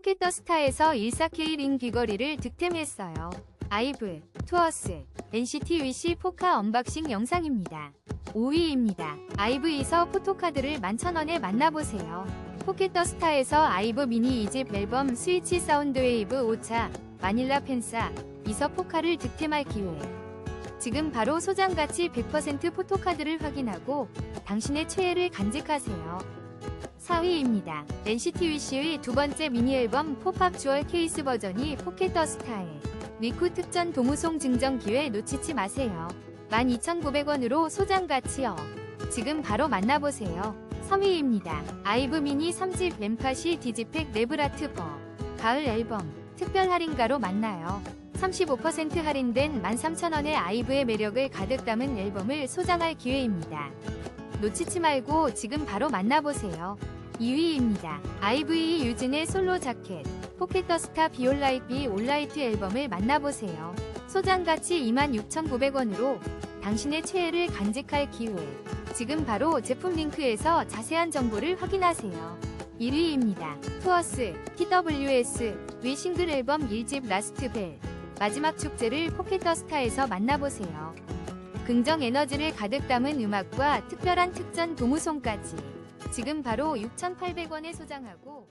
포켓더스타에서 14K 링 귀걸이를 득템했어요. 아이브, 투어스, NCT 위시 포카 언박싱 영상입니다. 5위입니다. 아이브에서 포토카드를 11,000원에 만나보세요. 포켓더스타에서 아이브 미니 2집 앨범 스위치 사운드웨이브 5차 마닐라 펜사 이서 포카를 득템할 기회. 지금 바로 소장가치 100% 포토카드를 확인하고 당신의 최애를 간직하세요. 4위입니다. NCT 위시의 두 번째 미니 앨범 팝업 주얼 케이스 버전이 포켓 더 스타에 위쿠 특전 도무송 증정 기회 놓치지 마세요. 12,900원으로 소장 가치요. 지금 바로 만나보세요. 3위입니다. 아이브 미니 3집 램파시 디지팩 네브라트 버 가을 앨범 특별 할인가로 만나요. 35% 할인된 13,000원의 아이브의 매력을 가득 담은 앨범을 소장할 기회입니다. 놓치지 말고 지금 바로 만나보세요. 2위입니다. 아이브이 유진의 솔로 자켓 포켓더스타 비올라이비 올라이트 앨범을 만나보세요. 소장가치 26,900원으로 당신의 최애를 간직할 기회. 지금 바로 제품 링크에서 자세한 정보를 확인하세요. 1위입니다. 투어스 TWS 위 싱글 앨범 1집 라스트 벨 마지막 축제를 포켓더스타에서 만나보세요. 긍정 에너지를 가득 담은 음악과 특별한 특전 도무송까지 지금 바로 6,800원에 소장하고